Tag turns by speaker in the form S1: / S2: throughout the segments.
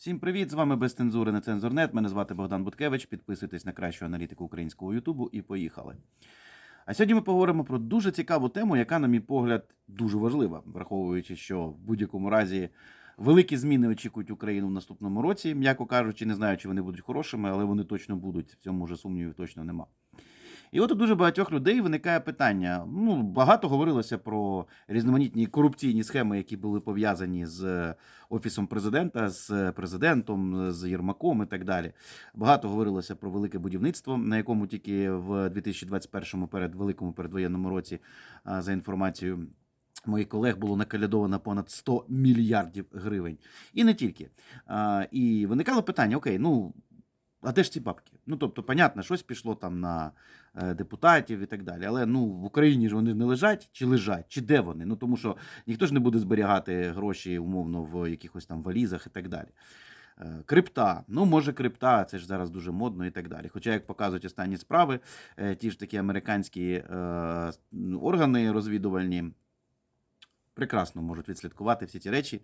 S1: Всім привіт! З вами без цензури на цензурнет. Мене звати Богдан Буткевич. Підписуйтесь на кращу аналітику українського Ютубу і поїхали. А сьогодні ми поговоримо про дуже цікаву тему, яка, на мій погляд, дуже важлива, враховуючи, що в будь-якому разі великі зміни очікують Україну в наступному році. М'яко кажучи, не знаю, чи вони будуть хорошими, але вони точно будуть. В цьому вже сумнівів точно нема. І от у дуже багатьох людей виникає питання. Ну, багато говорилося про різноманітні корупційні схеми, які були пов'язані з офісом президента, з президентом, з Єрмаком і так далі. Багато говорилося про велике будівництво, на якому тільки в 2021 перед великому передвоєнному році, за інформацією. Моїх колег було накалядовано понад 100 мільярдів гривень. І не тільки. А, і виникало питання: окей, ну а де ж ці бабки? Ну тобто, понятно, щось пішло там на е, депутатів і так далі. Але ну в Україні ж вони не лежать чи лежать, чи де вони? Ну тому що ніхто ж не буде зберігати гроші умовно в якихось там валізах і так далі. Е, Крипта, ну може крипта, це ж зараз дуже модно і так далі. Хоча, як показують останні справи, е, ті ж такі американські органи розвідувальні прекрасно можуть відслідкувати всі ці речі.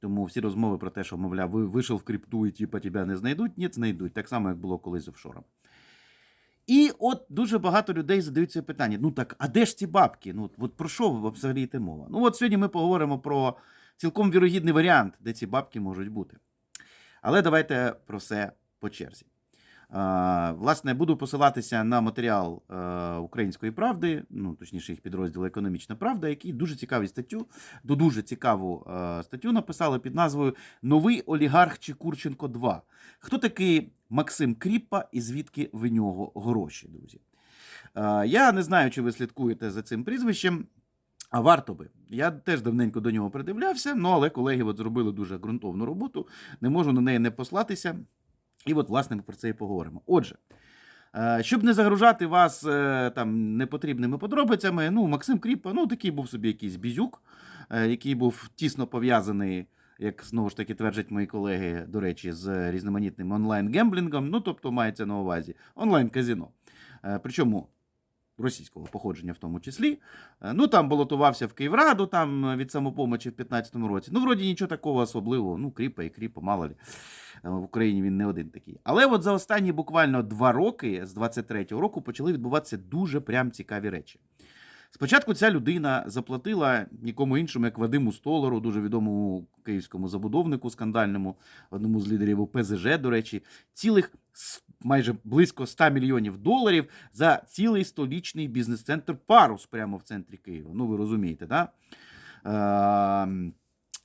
S1: Тому всі розмови про те, що, мовляв, ви вийшов в крипту і типа тебе не знайдуть, ні, знайдуть. Так само, як було колись з офшором. І от дуже багато людей задаються питання: ну так, а де ж ці бабки? Ну, от про що взагалі йде мова? Ну, от сьогодні ми поговоримо про цілком вірогідний варіант, де ці бабки можуть бути. Але давайте про все по черзі. Власне, буду посилатися на матеріал е, Української правди, ну точніше, їх підрозділу Економічна Правда, який дуже цікаву статтю, до дуже цікаву е, статтю написали під назвою Новий олігарх Чекурченко 2. Хто такий Максим Кріппа і звідки в нього гроші, друзі? Е, Я не знаю, чи ви слідкуєте за цим прізвищем. А варто би. Я теж давненько до нього придивлявся, ну але колеги от зробили дуже ґрунтовну роботу, не можу на неї не послатися. І от, власне, ми про це і поговоримо. Отже, е, щоб не загружати вас е, там непотрібними подробицями, ну, Максим Кріпа, ну, такий був собі якийсь бізюк, е, який був тісно пов'язаний, як знову ж таки тверджать мої колеги, до речі, з різноманітним онлайн-гемблінгом, ну, тобто мається на увазі онлайн-казіно. Причому російського походження в тому числі. Ну, там балотувався в Київраду там від самопомочі в 15-му році. Ну, вроді нічого такого особливого. Ну, кріпа і кріпа, мало ли. В Україні він не один такий. Але от за останні буквально два роки, з 23-го року, почали відбуватися дуже прям цікаві речі. Спочатку ця людина заплатила нікому іншому, як Вадиму Столару, дуже відомому київському забудовнику скандальному, одному з лідерів УПЗЖ, до речі, цілих майже близько 100 мільйонів доларів за цілий столічний бізнес-центр Парус прямо в центрі Києва. Ну, ви розумієте, так? Да?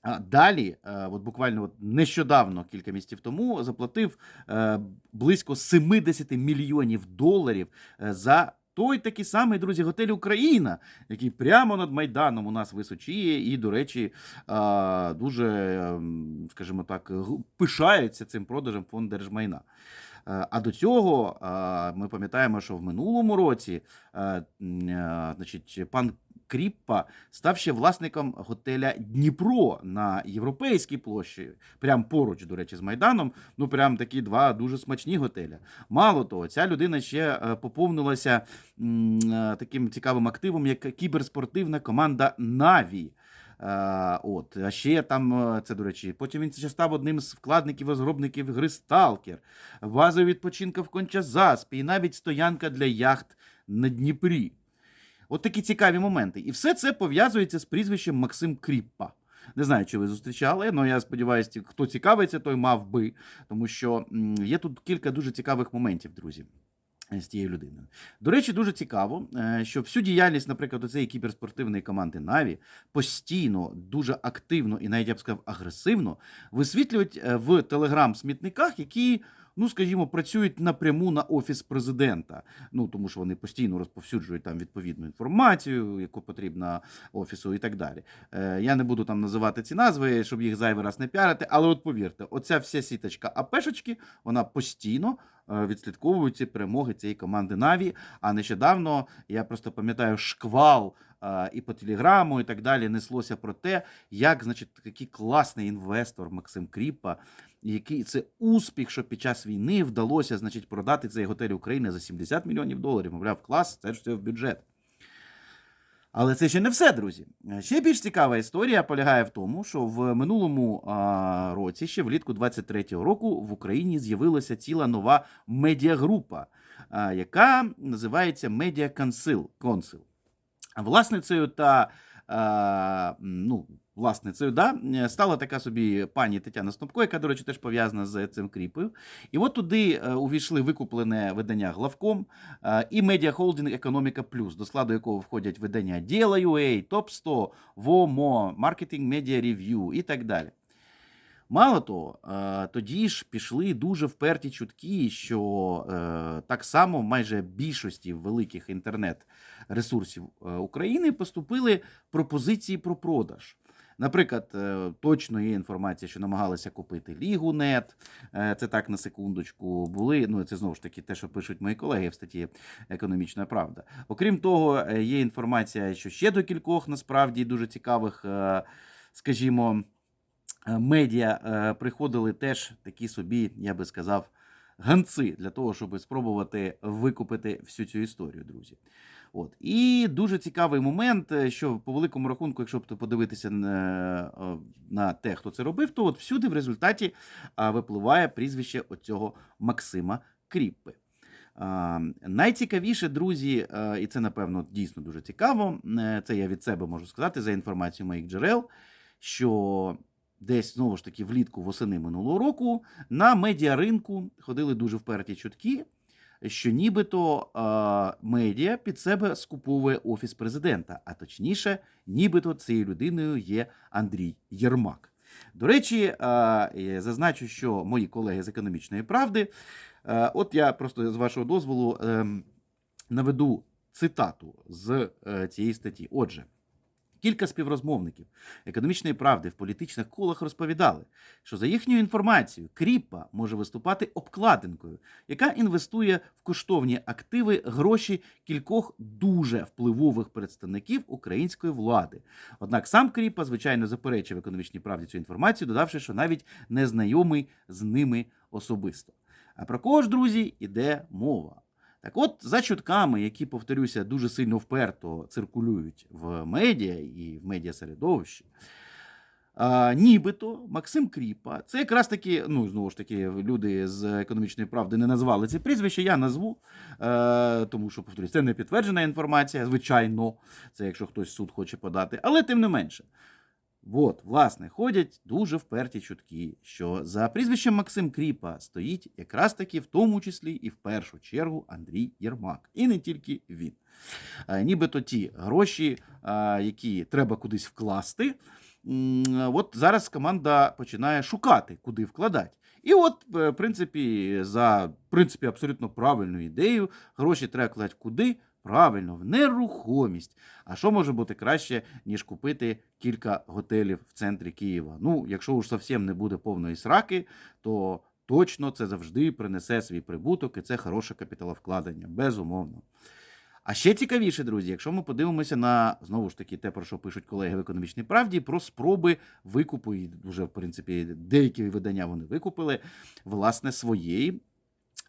S1: Далі, е, от буквально от нещодавно, кілька місяців тому, заплатив е, близько 70 мільйонів доларів е, за той такий самий, друзі, готель Україна, який прямо над Майданом у нас височіє, і, до речі, дуже, скажімо так, пишається цим продажем фонд держмайна. А до цього ми пам'ятаємо, що в минулому році значить, пан Кріппа став ще власником готеля Дніпро на європейській площі, прямо поруч, до речі, з Майданом. Ну, прям такі два дуже смачні готеля. Мало того, ця людина ще е, поповнилася е, таким цікавим активом, як кіберспортивна команда Наві. Е, От, а ще там, це до речі, потім він ще став одним з вкладників розробників гри Сталкер, базовий відпочинка в Кончазаспі і навіть стоянка для яхт на Дніпрі. От такі цікаві моменти. І все це пов'язується з прізвищем Максим Кріппа. Не знаю, чи ви зустрічали, але я сподіваюся, хто цікавиться, той мав би. Тому що є тут кілька дуже цікавих моментів, друзі. З тією людиною. До речі, дуже цікаво, е, що всю діяльність, наприклад, цієї кіберспортивної команди Наві постійно, дуже активно і навіть я б сказав агресивно висвітлюють е, в телеграм-смітниках, які, ну скажімо, працюють напряму на офіс президента. Ну тому що вони постійно розповсюджують там відповідну інформацію, яку потрібна офісу, і так далі. Е, Я не буду там називати ці назви, щоб їх зайвий раз не піарити, але от повірте, оця вся сіточка АПшечки, вона постійно е, відслідковує ці перемоги цієї команди Наві. А нещодавно я просто пам'ятаю шквал. е, І по телеграму, і так далі неслося про те, як, значить, який класний інвестор Максим Кріпа, який це успіх, що під час війни вдалося, значить, продати цей готель України за 70 мільйонів доларів. Мовляв, клас, це ж все в бюджет. Але це ще не все, друзі. Ще більш цікава історія полягає в тому, що в минулому році, ще влітку 23-го року, в Україні з'явилася ціла нова медіагрупа, а, яка називається Council. Council. Власницею та а, ну, власницею, да, стала така собі пані Тетяна Снопко, яка, до речі, теж пов'язана з цим кріпою. І от туди е, увійшли викуплене видання главком е, і медіахолдинг Економіка Плюс, до складу якого входять видання Діла.ua, Топ 100, ВОМО, Маркетинг Медіа Рев'ю і так далі. Мало того, е, тоді ж пішли дуже вперті чутки, що е, так само майже більшості великих інтернет-ресурсів е, України поступили пропозиції про продаж. Наприклад, е, точно є інформація, що намагалися купити Лігу.нет, е, це так на секундочку були. Ну це знову ж таки те, що пишуть мої колеги в статті Економічна Правда. Окрім того, е, є інформація, що ще до кількох насправді дуже цікавих, скажімо, медіа приходили теж такі собі, я би сказав, ганци для того, щоб спробувати викупити всю цю історію, друзі. От. І дуже цікавий момент, е, що по великому рахунку, якщо б подивитися на, е, на те, хто це робив, то от всюди в результаті випливає прізвище оцього Максима Кріппи. Найцікавіше, друзі, е, і це, напевно, дійсно дуже цікаво. е, Це я від себе можу сказати за інформацією моїх джерел, що десь знову ж таки влітку восени минулого року на медіаринку ходили дуже вперті чутки, що нібито е, медіа під себе скуповує офіс президента, а точніше, нібито цією людиною є Андрій Єрмак. До речі, зазначу, що мої колеги з економічної правди, от я просто з вашого дозволу ем, наведу цитату з е, цієї статті. Отже. Кілька співрозмовників економічної правди в політичних колах розповідали, що за їхньою інформацією Кріпа може виступати обкладинкою, яка інвестує в коштовні активи гроші кількох дуже впливових представників української влади. Однак сам Кріпа, звичайно, заперечив економічній правді цю інформацію, додавши, що навіть не знайомий з ними особисто. А про кого ж, друзі, іде мова? Так от, за чутками, які, повторюся, дуже сильно вперто циркулюють в медіа і в медіасередовищі, а, нібито Максим Кріпа, це якраз таки, ну знову ж таки, люди з економічної правди не назвали це прізвище, я назву, е, тому що, повторюсь, це не підтверджена інформація, звичайно, це якщо хтось суд хоче подати, але тим не менше. От, власне, ходять дуже вперті чутки, що за прізвищем Максим Кріпа стоїть якраз таки в тому числі і в першу чергу Андрій Єрмак. І не тільки він. Е, Нібито ті гроші, е, які треба кудись вкласти. От зараз команда починає шукати, куди вкладати. І от, е, в принципі, за в принципі, абсолютно правильну ідею, гроші треба вкладати куди? Правильно, в нерухомість. А що може бути краще, ніж купити кілька готелів в центрі Києва? Ну, якщо уж зовсім не буде повної сраки, то точно це завжди принесе свій прибуток, і це хороше капіталовкладення, безумовно. А ще цікавіше, друзі, якщо ми подивимося на знову ж таки те, про що пишуть колеги в економічній правді, про спроби викупу, і вже в принципі деякі видання вони викупили власне своєї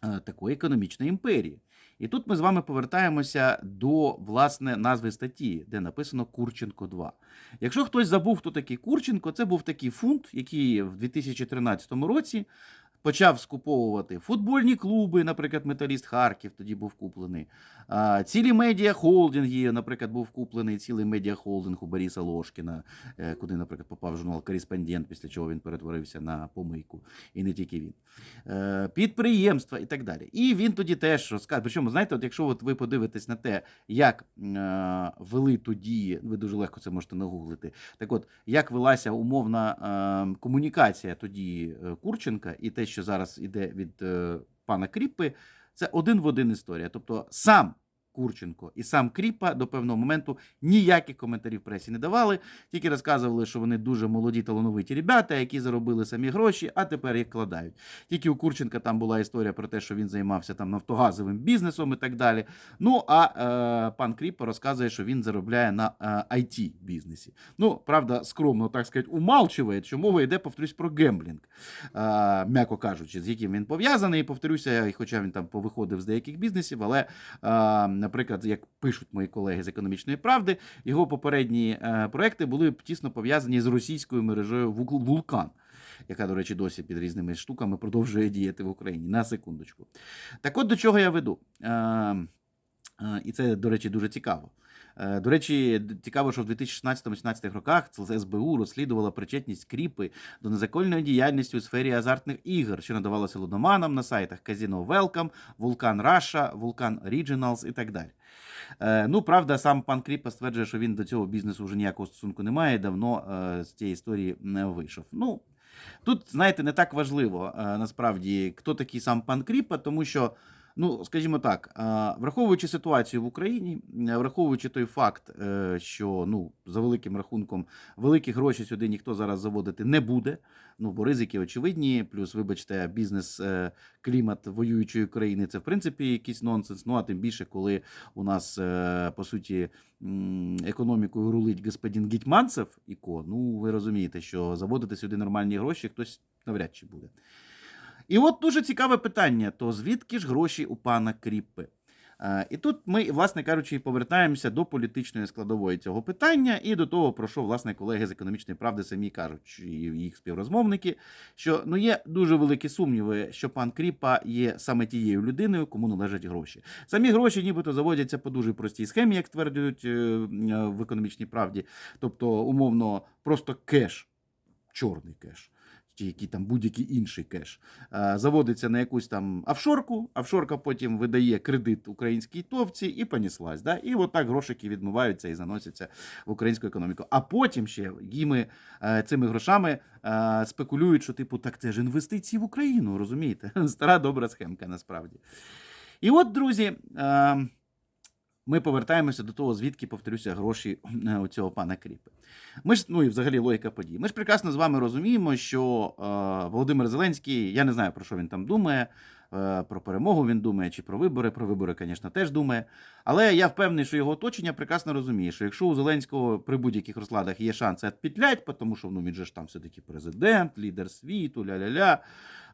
S1: е, такої економічної імперії. І тут ми з вами повертаємося до власне назви статті, де написано Курченко 2. Якщо хтось забув, хто такий Курченко, це був такий фунт, який в 2013 році почав скуповувати футбольні клуби, наприклад, Металіст Харків тоді був куплений. Цілі медіахолдинги, наприклад, був куплений цілий медіахолдинг у Бориса Ложкіна, е, куди, наприклад, попав журнал Кореспондент, після чого він перетворився на помийку. І не тільки він. Е, Підприємства і так далі. І він тоді теж розказує. Причому, знаєте, от якщо от ви подивитесь на те, як е, вели тоді, ви дуже легко це можете нагуглити. Так от, як велася умовна е, комунікація тоді Курченка, і те, що зараз іде від е, пана Кріпи, це один в один історія. Тобто сам Курченко і сам Кріпа до певного моменту ніяких коментарів пресі не давали, тільки розказували, що вони дуже молоді талановиті ребята, які заробили самі гроші, а тепер їх кладають. Тільки у Курченка там була історія про те, що він займався там нафтогазовим бізнесом і так далі. Ну а е, пан Кріпа розказує, що він заробляє на е, it бізнесі. Ну, правда, скромно так сказати, умалчує, що мова йде, повторюсь, про гемблінг, е, м'яко кажучи, з яким він пов'язаний. Повторюся, хоча він там повиходив з деяких бізнесів, але е, наприклад, як пишуть мої колеги з економічної правди, його попередні е, проекти були тісно пов'язані з російською мережею Вулкан. Яка, до речі, досі під різними штуками продовжує діяти в Україні. На секундочку. Так от до чого я веду. Е, е, і це, до речі, дуже цікаво. Е, До речі, цікаво, що в 2016-2017 роках СБУ розслідувала причетність Кріпи до незаконної діяльності у сфері азартних ігор, що надавалося лудоманам на сайтах Казіно Welcome, Vulcan Russia, Vulcan Regionals і так далі. Е, Ну, правда, сам пан Кріпа стверджує, що він до цього бізнесу вже ніякого стосунку не має, давно е, з цієї історії не вийшов. Ну, тут, знаєте, не так важливо насправді, хто такий сам пан Кріпа, тому що. Ну, скажімо так, враховуючи ситуацію в Україні, е, враховуючи той факт, е, що ну за великим рахунком великі гроші сюди ніхто зараз заводити не буде. Ну бо ризики очевидні. Плюс, вибачте, бізнес е, клімат воюючої країни це в принципі якийсь нонсенс. Ну а тим більше, коли у нас по суті економікою рулить господин Гетьманцев, іко, ну ви розумієте, що заводити сюди нормальні гроші хтось навряд чи буде. І от дуже цікаве питання: то звідки ж гроші у пана Кріппи? І тут ми, власне кажучи, повертаємося до політичної складової цього питання і до того, про що власне колеги з економічної правди самі кажуть, і їх співрозмовники, що ну є дуже великі сумніви, що пан Кріпа є саме тією людиною, кому належать гроші. Самі гроші, нібито заводяться по дуже простій схемі, як стверджують е, е, в економічній правді, тобто умовно просто кеш, чорний кеш. Чи який там будь-який інший кеш е, заводиться на якусь там офшорку, офшорка потім видає кредит українській товці і поніслась. Да? І от так грошики відмиваються і заносяться в українську економіку. А потім ще їми е, цими грошами е, спекулюють, що типу, так це ж інвестиції в Україну, розумієте? Стара добра схемка насправді. І от, друзі. Ми повертаємося до того, звідки, повторюся, гроші е, у цього пана Кріпи. Ми ж, ну і взагалі логіка подій. Ми ж прекрасно з вами розуміємо, що е, Володимир Зеленський, я не знаю, про що він там думає, про перемогу він думає, чи про вибори. Про вибори, звісно, теж думає. Але я впевнений, що його оточення прекрасно розуміє, що якщо у Зеленського при будь-яких розкладах є шанси відпітлять, тому що ну, він же ж там все-таки президент, лідер світу, ля-ля-ля,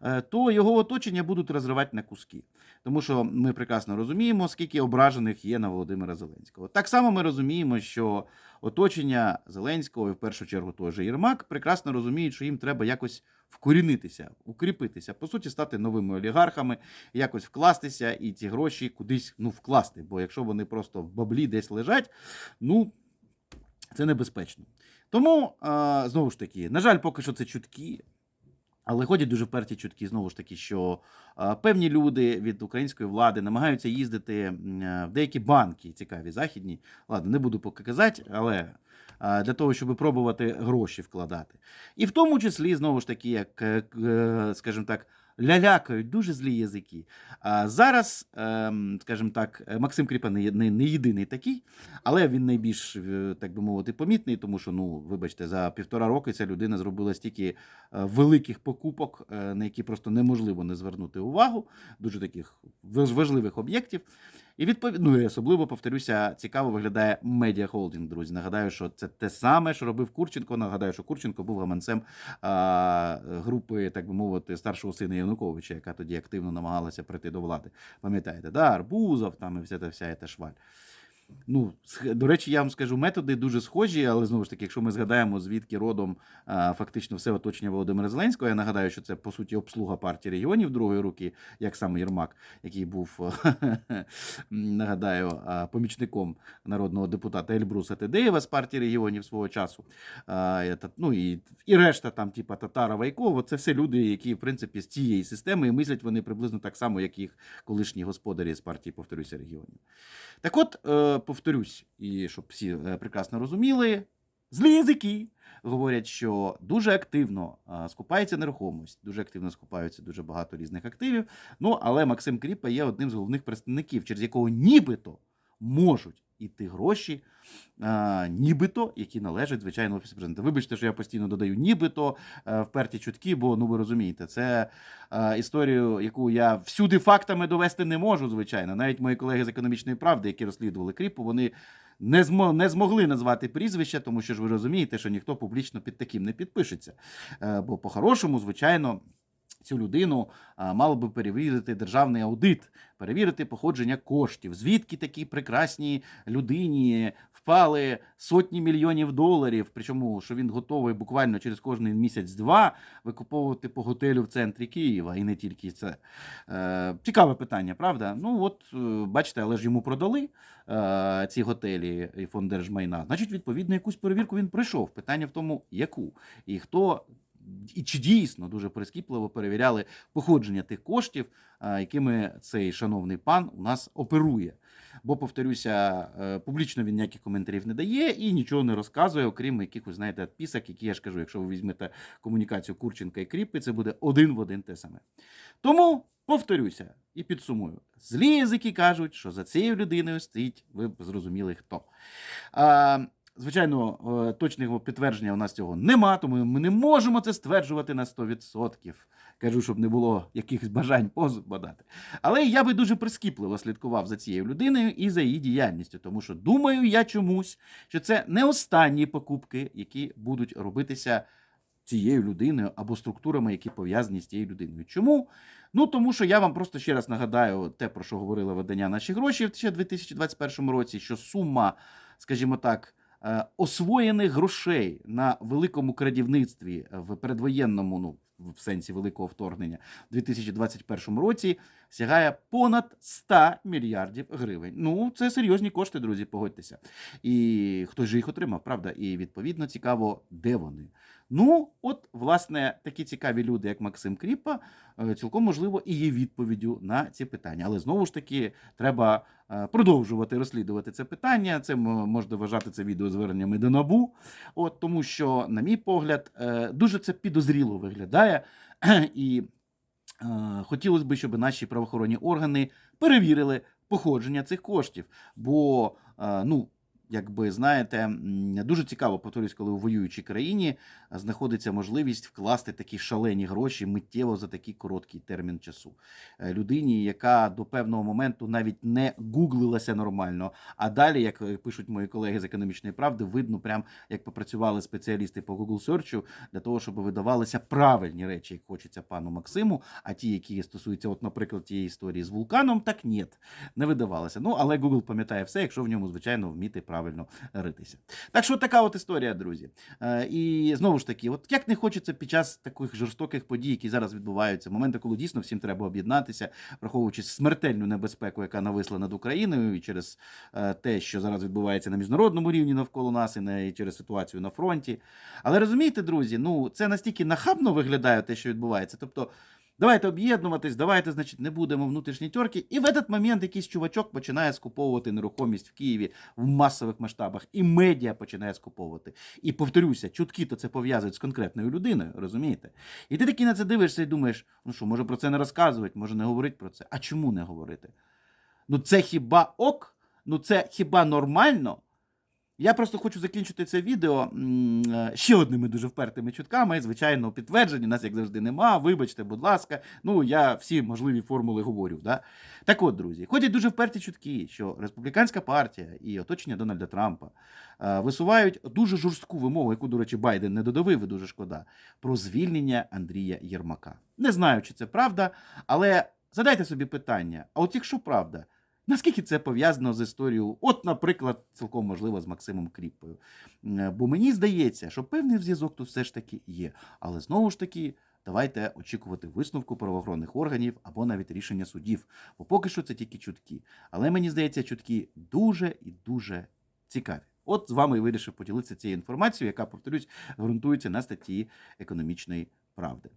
S1: е, то його оточення будуть розривати на куски. Тому що ми прекрасно розуміємо, скільки ображених є на Володимира Зеленського. Так само ми розуміємо, що оточення Зеленського, і в першу чергу той же Єрмак, прекрасно розуміють, що їм треба якось вкорінитися, укріпитися, по суті, стати новими олігархами, якось вкластися і ці гроші кудись ну, вкласти. Бо якщо вони просто в баблі десь лежать, ну це небезпечно. Тому, знову ж таки, на жаль, поки що це чутки. Але ходять дуже вперті чутки, знову ж таки, що певні люди від української влади намагаються їздити в деякі банки цікаві західні. Ладно, не буду поки казати, але для того, щоб пробувати гроші вкладати. І в тому числі, знову ж таки, як, е, е, скажімо так, лялякають дуже злі язики. А зараз, ем, скажімо так, Максим Кріпа не, єдиний такий, але він найбільш, е, так би мовити, помітний, тому що, ну, вибачте, за півтора роки ця людина зробила стільки великих покупок, на які просто неможливо не звернути увагу, дуже таких важливих об'єктів. І відповідно, ну, особливо повторюся, цікаво виглядає медіа холдинг, друзі. Нагадаю, що це те саме, що робив Курченко. Нагадаю, що Курченко був гаманцем а, групи, так би мовити, старшого сина Януковича, яка тоді активно намагалася прийти до влади. Пам'ятаєте, да? Арбузов там і вся та вся та шваль. Ну, до речі, я вам скажу, методи дуже схожі, але знову ж таки, якщо ми згадаємо, звідки родом фактично все оточення Володимира Зеленського, я нагадаю, що це по суті обслуга партії регіонів другої руки, як саме Єрмак, який був, нагадаю, помічником народного депутата Ельбруса Тедеєва з партії регіонів свого часу. Ну і, і решта там, типа Татарова і Кова, це все люди, які, в принципі, з цієї системи і мислять вони приблизно так само, як їх колишні господарі з партії, повторюся, регіонів. Так от, е, повторюсь, і щоб всі е, прекрасно розуміли, злі язики говорять, що дуже активно скупається нерухомість, дуже активно скупаються дуже багато різних активів. Ну, але Максим Кріпа є одним з головних представників, через якого нібито можуть іти гроші, е, нібито, які належать звичайно офісу президента. Вибачте, що я постійно додаю нібито е, вперті чутки, бо ну ви розумієте, це е, історію, яку я всюди фактами довести не можу, звичайно. Навіть мої колеги з економічної правди, які розслідували кріпу, вони. Не, змо, не змогли назвати прізвища, тому що ж ви розумієте, що ніхто публічно під таким не підпишеться. Е, бо по-хорошому, звичайно, цю людину мало би перевірити державний аудит, перевірити походження коштів, звідки такій прекрасній людині впали сотні мільйонів доларів. Причому що він готовий буквально через кожний місяць-два викуповувати по готелю в центрі Києва, і не тільки це. Е, цікаве питання, правда? Ну от е, бачите, але ж йому продали е, ці готелі і фонд держмайна. Значить, відповідно, якусь перевірку він пройшов. Питання в тому, яку і хто. І чи дійсно дуже прискіпливо перевіряли походження тих коштів, якими цей шановний пан у нас оперує? Бо, повторюся, е, публічно він ніяких коментарів не дає і нічого не розказує, окрім якихось, знаєте, відписок, які я ж кажу, якщо ви візьмете комунікацію Курченка і Кріпи, це буде один в один те саме. Тому повторюся і підсумую: злі язики кажуть, що за цією людиною стоїть, ви зрозуміли хто. Звичайно, е, точного підтвердження у нас цього нема, тому ми не можемо це стверджувати на 100%. Кажу, щоб не було якихось бажань позбадати. Але я би дуже прискіпливо слідкував за цією людиною і за її діяльністю, тому що думаю я чомусь, що це не останні покупки, які будуть робитися цією людиною або структурами, які пов'язані з цією людиною. Чому? Ну тому що я вам просто ще раз нагадаю те, про що говорили видання наші гроші в ще 2021 році, що сума, скажімо так. Е, Освоєних грошей на великому крадівництві в передвоєнному, ну в сенсі великого вторгнення, в 2021 році сягає понад 100 мільярдів гривень. Ну, це серйозні кошти, друзі, погодьтеся. І хто ж їх отримав, правда? І відповідно цікаво, де вони. Ну, от, власне, такі цікаві люди, як Максим Кріпа, е, цілком можливо і є відповіддю на ці питання. Але знову ж таки, треба е, продовжувати розслідувати це питання. Це можна вважати це відеозверненнями до набу. От тому, що, на мій погляд, е, дуже це підозріло виглядає. І хотілося б, щоб наші правоохоронні органи перевірили походження цих коштів. Бо, ну, якби знаєте, дуже цікаво, повторюсь, коли у воюючій країні знаходиться можливість вкласти такі шалені гроші миттєво за такий короткий термін часу. Е, Людині, яка до певного моменту навіть не гуглилася нормально. А далі, як е, пишуть мої колеги з економічної правди, видно прям як попрацювали спеціалісти по Google Search для того, щоб видавалися правильні речі, як хочеться пану Максиму. А ті, які стосуються, от, наприклад, тієї історії з вулканом, так ні, не видавалося. Ну але Google пам'ятає все, якщо в ньому, звичайно, вміти правильно ритися. Так що така от історія, друзі. Е, І знову ж таки, от як не хочеться під час таких жорстоких подій, які зараз відбуваються, моменти, коли дійсно всім треба об'єднатися, враховуючи смертельну небезпеку, яка нависла над Україною, і через е, те, що зараз відбувається на міжнародному рівні навколо нас, і через ситуацію на фронті. Але розумієте, друзі, ну це настільки нахабно виглядає те, що відбувається. Тобто. Давайте об'єднуватись, давайте, значить, не будемо внутрішні тьорки. І в этот момент якийсь чувачок починає скуповувати нерухомість в Києві в масових масштабах, і медіа починає скуповувати. І повторюся, чутки то це пов'язують з конкретною людиною, розумієте? І ти такий на це дивишся і думаєш, ну що, може про це не розказувати, може не говорити про це. А чому не говорити? Ну це хіба ок? Ну це хіба нормально? Я просто хочу закінчити це відео е, ще одними дуже впертими чутками. Звичайно, підтверджень, нас, як завжди, нема. Вибачте, будь ласка. Ну, я всі можливі формули говорю. Да? Так от, друзі, ходять дуже вперті чутки, що республіканська партія і оточення Дональда Трампа е, висувають дуже жорстку вимогу, яку, до речі, Байден не додавив, і дуже шкода, про звільнення Андрія Єрмака. Не знаю, чи це правда, але задайте собі питання: а от якщо правда, Наскільки це пов'язано з історією, от, наприклад, цілком можливо, з Максимом Кріппою. Бо мені здається, що певний зв'язок тут все ж таки є. Але знову ж таки, давайте очікувати висновку правоохоронних органів або навіть рішення судів. Бо поки що це тільки чутки. Але мені здається, чутки дуже і дуже цікаві. От з вами і вирішив поділитися цією інформацією, яка, повторюсь, ґрунтується на статті економічної правди.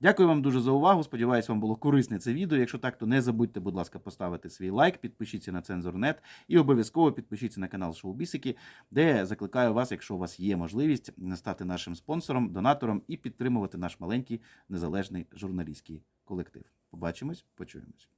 S1: Дякую вам дуже за увагу. Сподіваюсь, вам було корисне це відео. Якщо так, то не забудьте, будь ласка, поставити свій лайк, підпишіться на Цензорнет і обов'язково підпишіться на канал Шоу-Бісики, де я закликаю вас, якщо у вас є можливість, стати нашим спонсором, донатором і підтримувати наш маленький незалежний журналістський колектив. Побачимось, почуємось.